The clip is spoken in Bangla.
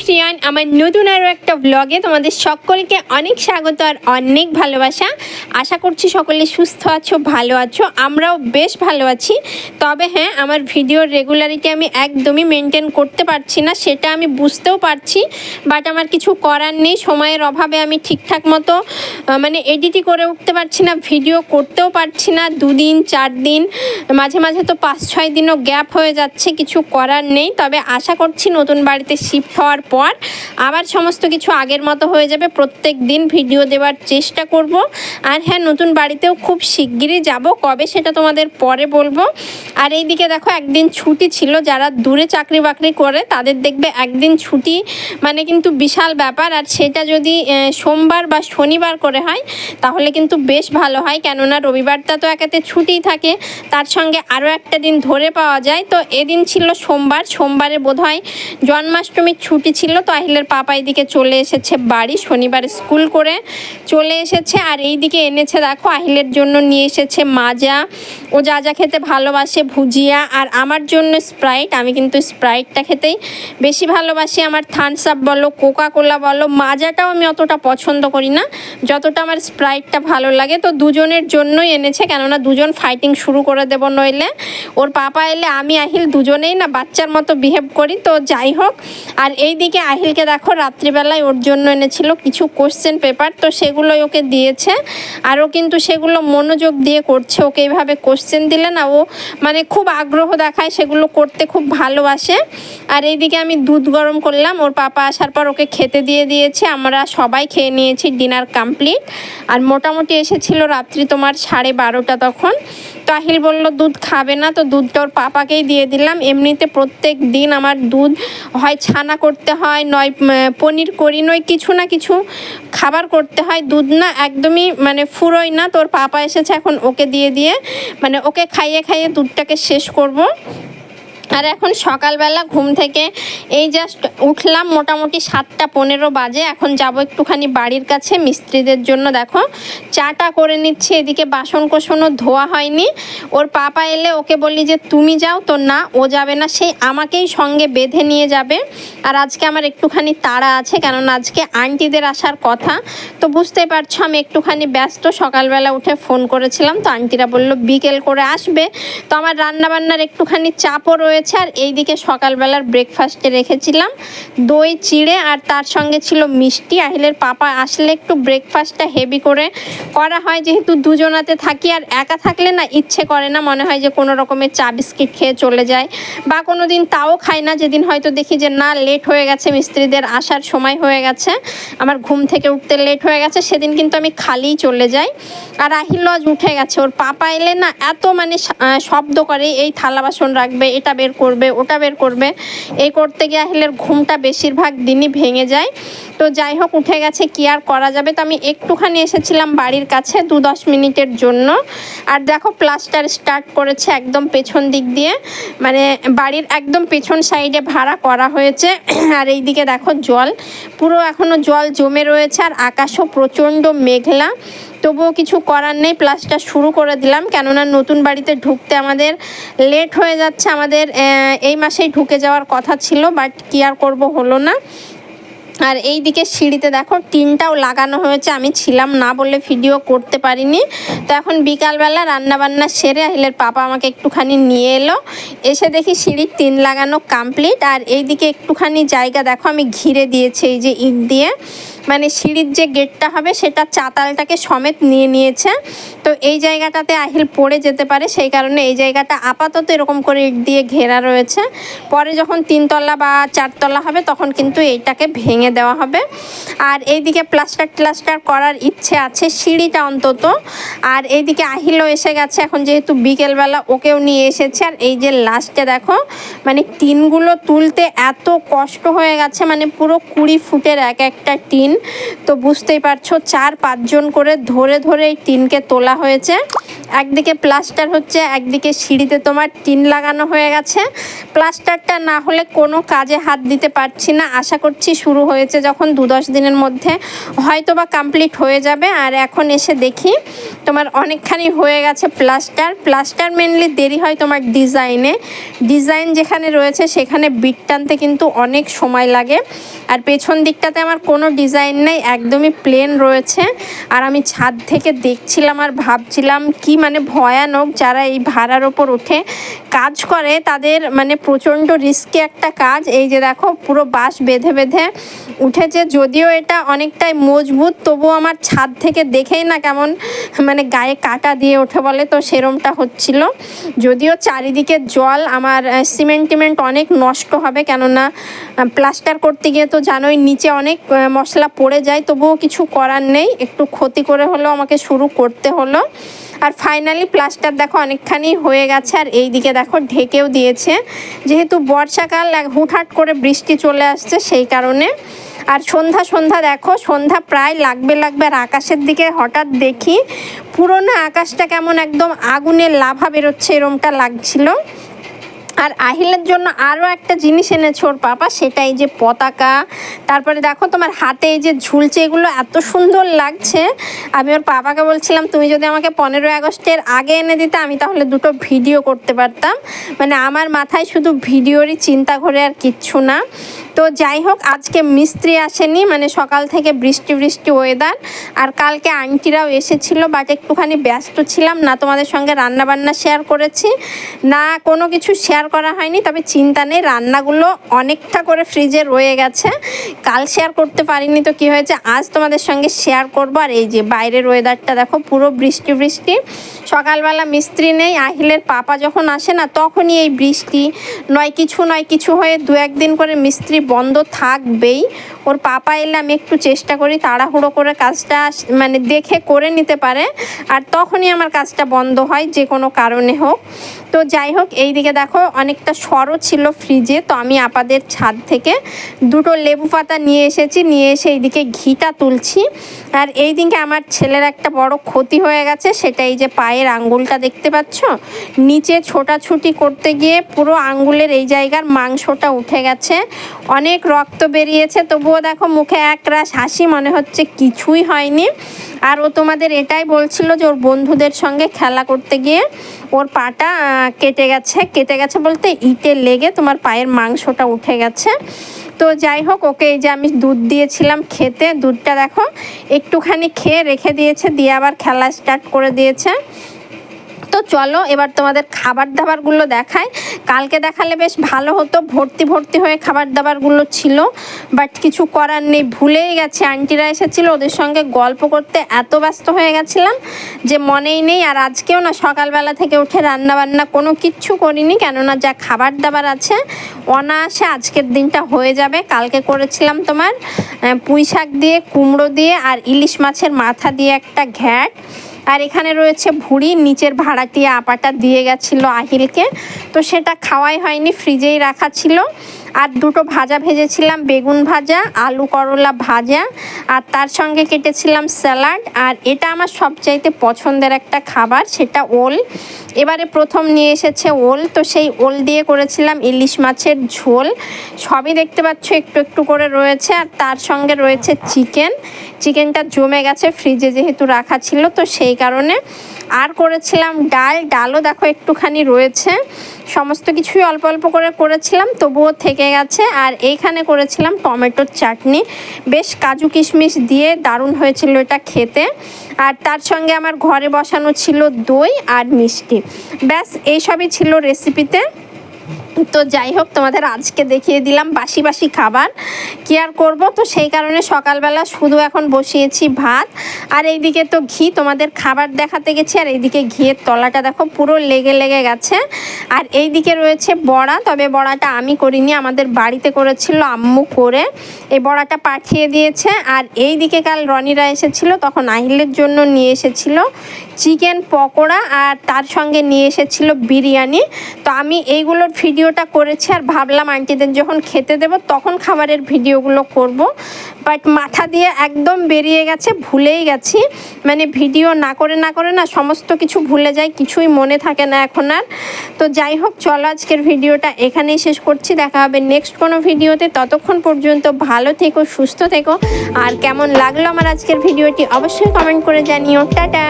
এভরিওয়ান আমার নতুন আরও একটা ব্লগে তোমাদের সকলকে অনেক স্বাগত আর অনেক ভালোবাসা। আশা করছি সকলে সুস্থ আছো, ভালো আছো, আমরাও বেশ ভালো আছি। তবে হ্যাঁ আমার ভিডিওর রেগুলারিটি আমি একদমই মেনটেন করতে পারছি না, সেটা আমি বুঝতেও পারছি। বাট আমার কিছু করার নেই, সময়ের অভাবে আমি ঠিকঠাক মতো মানে এডিটই করে উঠতে পারছি না ভিডিও করতেও পারছি না। দুদিন, চার দিন, মাঝে মাঝে তো পাঁচ ছয় দিনও গ্যাপ হয়ে যাচ্ছে, কিছু করার নেই। তবে আশা করছি নতুন বাড়িতে শিফট হওয়ার পর আবার সমস্ত কিছু আগের মতো হয়ে যাবে। প্রত্যেক দিন ভিডিও দেওয়ার চেষ্টা করব। আর হ্যাঁ নতুন বাড়িতেও খুব শিগগিরই যাব। কবে সেটা তোমাদের পরে বলব। আর এইদিকে দেখো, একদিন ছুটি ছিল। যারা দূরে চাকরি বাকরি করে, তাদের দেখবে একদিন ছুটি মানে কিন্তু বিশাল ব্যাপার। আর সেটা যদি সোমবার বা শনিবার করে হয়, তাহলে কিন্তু বেশ ভালো হয়। কেননা রবিবারটা তো একাতে ছুটিই থাকে। তার সঙ্গে আরও একটা দিন ধরে পাওয়া যায়। তো এদিন ছিল সোমবার। সোমবারে বোধহয় জন্মাষ্টমীর ছুটি ছিল তো পাপা এদিকে চলে এসেছে বাড়ি, শনিবার স্কুল করে চলে এসেছে। আর এই দিকে এনেছে দেখো, আহিলের জন্য নিয়ে এসেছে মাজা। ও যা যা খেতে ভালোবাসে, ভুজিয়া আর আমার জন্য স্প্রাইট। আমি কিন্তু স্প্রাইটটা খেতেই বেশি ভালোবাসি। আমার থানস আপ বলো কোকা কোলা বলো, মাজাটাও আমি অতটা পছন্দ করি না। যতটা আমার স্প্রাইটটা ভালো লাগে, তো দুজনের জন্যই এনেছে। কেননা দুজন ফাইটিং শুরু করে দেবো নইলে। ওর পাপা এলে আমি, আহিল দুজনেই না, বাচ্চার মতো বিহেভ করি। তো যাই হোক, আর এই দিকে আহিলকে দেখো, রাত্রিবেলায় ওর জন্য এনেছিল কিছু কোশ্চেন পেপার তো সেগুলোই ওকে দিয়েছে। আর ও কিন্তু সেগুলো মনোযোগ দিয়ে করছে। ওকে এইভাবে কোশ্চেন দিলে না, ও মানে খুব আগ্রহ দেখায় সেগুলো করতে, খুব ভালোবাসে। আর এইদিকে আমি দুধ গরম করলাম। ওর পাপা আসার পর ওকে খেতে দিয়ে দিয়েছে। আমরা সবাই খেয়ে নিয়েছি ডিনার কমপ্লিট আর মোটামুটি এসেছিল রাত্রি তোমার সাড়ে বারোটা তখন। তো আহিল বলল, দুধ খাবে না তো, দুধটা ওর পাপাকেই দিয়ে দিলাম। এমনিতে প্রত্যেক দিন আমার দুধ হয়, ছানা করতে হয়, নয় পনির করি, নয়, কিছু না কিছু খাবার করতে হয়। দুধ না একদমই মানে ফুরোয় না। তোর পাপা এসেছে এখন ওকে দিয়ে দিয়ে মানে ওকে খাইয়ে খাইয়ে দুধটাকে শেষ করব। আর এখন সকালবেলা ঘুম থেকে এই জাস্ট উঠলাম মোটামুটি সাতটা পনেরো বাজে। এখন যাব একটুখানি বাড়ির কাছে মিস্ত্রিদের জন্য। দেখো, চাটা করে নিচ্ছি, এদিকে বাসন কোসনও ধোয়া হয়নি। ওর পাপা এলে ওকে বলি যে, তুমি যাও তো। না, ও যাবে না। সেই আমাকেই সঙ্গে বেঁধে নিয়ে যাবে। আর আজকে আমার একটুখানি তাড়া আছে, কেননা আজকে আন্টিদের আসার কথা। তো বুঝতেই পারছ, আমি একটুখানি ব্যস্ত। সকালবেলা উঠে ফোন করেছিলাম, তো আন্টিরা বলল, বিকেল করে আসবে। তো আমার রান্নাবান্নার একটুখানি চাপও রয়েছে। আর এইদিকে সকালবেলার ব্রেকফাস্টে রেখেছিলাম। দই, চিড়ে আর তার সঙ্গে ছিল মিষ্টি। আহিলের পাপা আসলে একটু ব্রেকফাস্টটা হেভি করে করা হয়। যেহেতু দুজনাতে থাকি আর একা থাকলে না ইচ্ছে করে না। মনে হয় যে কোনো রকমের চা বিস্কিট খেয়ে চলে যায়। বা কোনো দিন তাও খায় না। যেদিন হয়তো দেখি যে না লেট হয়ে গেছে, মিস্ত্রিদের আসার সময় হয়ে গেছে। আমার ঘুম থেকে উঠতে লেট হয়ে গেছে। সেদিন কিন্তু আমি খালিই চলে যাই। আর আহিল আজ উঠে গেছে। ওর পাপা এলে না এত মানে শব্দ করে, এই থালা বাসন রাখবে, এটা বের করবে, ওটা বের করবে। এই করতে গিয়ে আহিলের ঘুমটা বেশিরভাগ দিনই ভেঙে যায়। তো যাই হোক, উঠে গেছে, কি আর করা যাবে? তো আমি একটুখানি এসেছিলাম বাড়ির কাছে দু দশ মিনিটের জন্য। আর দেখো, প্লাস্টার স্টার্ট করেছে একদম পেছন দিক দিয়ে। মানে বাড়ির একদম পেছন সাইডে ভাড়া করা হয়েছে। আর এইদিকে দেখো জল। পুরো এখনও জল জমে রয়েছে, আর আকাশও প্রচণ্ড মেঘলা। তবুও কিছু করার নেই, প্লাসটা শুরু করে দিলাম। কেননা নতুন বাড়িতে ঢুকতে আমাদের লেট হয়ে যাচ্ছে, আমাদের এই মাসেই ঢুকে যাওয়ার কথা ছিল বাট কি আর করব হলো না। আর এই দিকে সিঁড়িতে দেখো, টিনটাও লাগানো হয়েছে, আমি ছিলাম না বলে ভিডিও করতে পারিনি। তো এখন বিকালবেলা রান্নাবান্না সেরে আহিলের পাপা আমাকে একটুখানি নিয়ে এলো। এসে দেখি সিঁড়ির টিন লাগানো কমপ্লিট আর এই দিকে একটুখানি জায়গা দেখো, আমি ঘিরে দিয়েছি এই যে ইট দিয়ে। মানে সিঁড়ির যে গেটটা হবে সেটা চাতালটাকে সমেত নিয়ে নিয়েছে। তো এই জায়গাটাতে আহিল পড়ে যেতে পারে, সেই কারণে এই জায়গাটা আপাতত এরকম করে ইট দিয়ে ঘেরা রয়েছে। পরে যখন তিনতলা বা চারতলা হবে, তখন কিন্তু এইটাকে ভেঙে দেওয়া হবে। আর এইদিকে প্লাস্টার প্লাস্টার করার ইচ্ছে আছে সিঁড়িটা অন্তত। আর এইদিকে আহিলও এসে গেছে, এখন যেহেতু বিকেলবেলা ওকেও নিয়ে এসেছে। আর এই যে লাস্টে দেখো মানে টিনগুলো তুলতে এত কষ্ট হয়ে গেছে মানে পুরো কুড়ি ফুটের এক একটা টিন। টিন তো বুঝতেই পারছ, চার পাঁচজন করে ধরে ধরে এই টিনকে তোলা হয়েছে। একদিকে প্লাস্টার হচ্ছে, একদিকে সিঁড়িতে তোমার টিন লাগানো হয়ে গেছে। প্লাস্টারটা না হলে কোনো কাজে হাত দিতে পারছি না। আশা করছি শুরু হয়েছে যখন দু দশ দিনের মধ্যে। হয়তো বা কমপ্লিট হয়ে যাবে। আর এখন এসে দেখি, তোমার অনেকখানি হয়ে গেছে প্লাস্টার। প্লাস্টার মেনলি দেরি হয় তোমার ডিজাইনে। ডিজাইন যেখানে রয়েছে সেখানে বিট টানতে কিন্তু অনেক সময় লাগে। আর পেছন দিকটাতে আমার কোনো ডিজাইন নেই, একদমই প্লেন রয়েছে। আর আমি ছাদ থেকে দেখছিলাম আর ভাবছিলাম কি মানে ভয়ানক যারা এই ভাড়ার ওপর উঠে কাজ করে, তাদের মানে প্রচণ্ড রিস্কি একটা কাজ। এই যে দেখো, পুরো বাঁশ বেঁধে বেঁধে উঠেছে। যদিও এটা অনেকটাই মজবুত, তবুও আমার ছাদ থেকে দেখেই না কেমন মানে গায়ে কাটা দিয়ে ওঠে বলে, তো সেরমটা হচ্ছিল। যদিও চারিদিকে জল, আমার সিমেন্ট টিমেন্ট অনেক নষ্ট হবে, কেননা প্লাস্টার করতে গিয়ে তো জানোই নিচে অনেক মশলা পড়ে যায়, তবুও কিছু করার নেই। একটু ক্ষতি করে হলেও আমাকে শুরু করতে হলো। আর ফাইনালি প্লাস্টার দেখো অনেকখানি হয়ে গেছে, আর এই দিকে দেখো ঢেকেও দিয়েছে। যেহেতু বর্ষাকাল হুটহাট করে বৃষ্টি চলে আসছে সেই কারণে। আর সন্ধ্যা সন্ধ্যা দেখো, সন্ধ্যা প্রায় লাগবে লাগবে। আর আকাশের দিকে হঠাৎ দেখি, পুরোনো আকাশটা কেমন একদম আগুনের লাভা বেরোচ্ছে, এরমটা লাগছিল। আর আহিলের জন্য আরও একটা জিনিস এনেছে ওর পাপা, সেটা এই যে পতাকা। তারপরে দেখো তোমার হাতে এই যে ঝুলছে, এগুলো এত সুন্দর লাগছে। আমি ওর পাপাকে বলছিলাম, তুমি যদি আমাকে পনেরোই আগস্টের আগে এনে দিতে, আমি তাহলে দুটো ভিডিও করতে পারতাম। মানে আমার মাথায় শুধু ভিডিওরই চিন্তা করে আর কিচ্ছু না। তো যাই হোক, আজকে মিস্ত্রি আসেনি মানে সকাল থেকে বৃষ্টি বৃষ্টি ওয়েদার আর কালকে আন্টিরাও এসেছিল বাট একটুখানি ব্যস্ত ছিলাম, না তোমাদের সঙ্গে রান্না বান্না শেয়ার করেছি, না কোনো কিছু শেয়ার করা হয়নি, তবে চিন্তা নেই, রান্নাগুলো অনেকটা করে ফ্রিজে রয়ে গেছে। কাল শেয়ার করতে পারিনি তো কি হয়েছে, আজ তোমাদের সঙ্গে শেয়ার করব। আর এই যে বাইরের ওয়েদারটা দেখো, পুরো বৃষ্টি বৃষ্টি। সকালবেলা মিস্ত্রি নেই, আহিলের পাপা যখন আসে না, তখনই এই বৃষ্টি। নয় কিছু নয় কিছু হয়ে দু একদিন করে মিস্ত্রি বন্ধ থাকবেই। ওর পাপা এলে আমি একটু চেষ্টা করি তাড়াহুড়ো করে কাজটা মানে দেখে করে নিতে পারে। আর তখনই আমার কাজটা বন্ধ হয়, যে কোনো কারণে হোক। তো যাই হোক এই দিকে দেখো অনেকটা সরও ছিল ফ্রিজে। তো আমি আপাদের ছাদ থেকে দুটো লেবু পাতা নিয়ে এসেছি, নিয়ে এসে এইদিকে ঘিটা তুলছি। আর এই দিকে আমার ছেলের একটা বড় ক্ষতি হয়ে গেছে, সেটা এই যে পায়ের আঙ্গুলটা দেখতে পাচ্ছ? নিচে ছোটাছুটি করতে গিয়ে পুরো আঙ্গুলের এই জায়গার মাংসটা উঠে গেছে। অনেক রক্ত বেরিয়েছে, তবুও দেখো মুখে এক রাশ হাসি, মনে হচ্ছে কিছুই হয়নি। আর ও তোমাদের এটাই বলছিল যে ওর বন্ধুদের সঙ্গে খেলা করতে গিয়ে ওর পাটা কেটে গেছে। কেটে গেছে বলতে ইটে লেগে তোমার পায়ের মাংসটা উঠে গেছে। তো যাই হোক, ওকে এই যে আমি দুধ দিয়েছিলাম খেতে। দুধটা দেখো একটুখানি খেয়ে রেখে দিয়েছে, দিয়ে আবার খেলা স্টার্ট করে দিয়েছে। চলো, এবার তোমাদের খাবার দাবারগুলো দেখায় কালকে দেখালে বেশ ভালো হতো, ভর্তি ভর্তি হয়ে খাবার দাবারগুলো ছিল বাট কিছু করার নেই। ভুলেই গেছে, আন্টিরা এসেছিল, ওদের সঙ্গে গল্প করতে এত ব্যস্ত হয়ে গেছিলাম যে মনেই নেই। আর আজকেও না, সকালবেলা থেকে উঠে রান্না বান্না কোনো কিচ্ছু করিনি, কেননা যা খাবার দাবার আছে, অনায়াসে আজকের দিনটা হয়ে যাবে। কালকে করেছিলাম তোমার পুঁই শাক দিয়ে, কুমড়ো দিয়ে, আর ইলিশ মাছের মাথা দিয়ে একটা ঘ্যাট। আর এখানে রয়েছে ভুড়ি, নিচের ভাড়াটিয়া আপাটা দিয়ে গেছিল আহিলকে। তো সেটা খাওয়াই হয়নি, ফ্রিজেই রাখা ছিল। আর দুটো ভাজা ভেজেছিলাম, বেগুন ভাজা, আলু করলা ভাজা, আর তার সঙ্গে কেটেছিলাম স্যালাড। আর এটা আমার সবচাইতে পছন্দের একটা খাবার, সেটা ওল। এবারে প্রথম নিয়ে এসেছে ওল, তো সেই ওল দিয়ে করেছিলাম ইলিশ মাছের ঝোল। সবই দেখতে পাচ্ছ একটু একটু করে রয়েছে, আর তার সঙ্গে রয়েছে চিকেন। চিকেনটা জমে গেছে, ফ্রিজে যেহেতু রাখা ছিল, তো সেই কারণে। আর করেছিলাম ডাল, ডালও দেখো একটুখানি রয়েছে। সমস্ত কিছুই অল্প অল্প করে করেছিলাম, তবুও থেকে গেছে। আর এইখানে করেছিলাম টমেটোর চাটনি। বেশ কাজু কিশমিশ দিয়ে দারুণ হয়েছিল এটা খেতে। আর তার সঙ্গে আমার ঘরে বসানো ছিল দই আর মিষ্টি। ব্যাস, এইসবই ছিল রেসিপিতে তো যাই হোক, তোমাদের আজকে দেখিয়ে দিলাম বাসি বাসি খাবার। কি আর করব? তো সেই কারণে সকালবেলা শুধু এখন বসিয়েছি ভাত। আর এইদিকে তো ঘি, তোমাদের খাবার দেখাতে গেছি, আর এইদিকে ঘিয়ের তলাটা দেখো পুরো লেগে লেগে গেছে। আর এইদিকে রয়েছে বড়া, তবে বড়াটা আমি করিনি, আমাদের বাড়িতে করেছিল আম্মু করে। এই বড়াটা পাঠিয়ে দিয়েছে, আর এইদিকে কাল রনিরা এসেছিল, তখন আহিলের জন্য নিয়ে এসেছিল চিকেন পকোড়া, আর তার সঙ্গে নিয়ে এসেছিল বিরিয়ানি। তো আমি এইগুলোর ভিডিও ভিডিওটা করেছি আর ভাবলাম আন্টিদের যখন খেতে দেব তখন খাবারের ভিডিওগুলো করব। বাট মাথা দিয়ে একদম বেরিয়ে গেছে, ভুলেই গেছি। মানে ভিডিও না করে না করে না সমস্ত কিছু ভুলে যায় কিছুই মনে থাকে না এখন আর। তো যাই হোক, চলো আজকের ভিডিওটা এখানেই শেষ করছি। দেখা হবে নেক্সট কোনো ভিডিওতে। ততক্ষণ পর্যন্ত ভালো থেকো, সুস্থ থেকো। আর কেমন লাগল আমার আজকের ভিডিওটি অবশ্যই কমেন্ট করে জানিও। টাটা!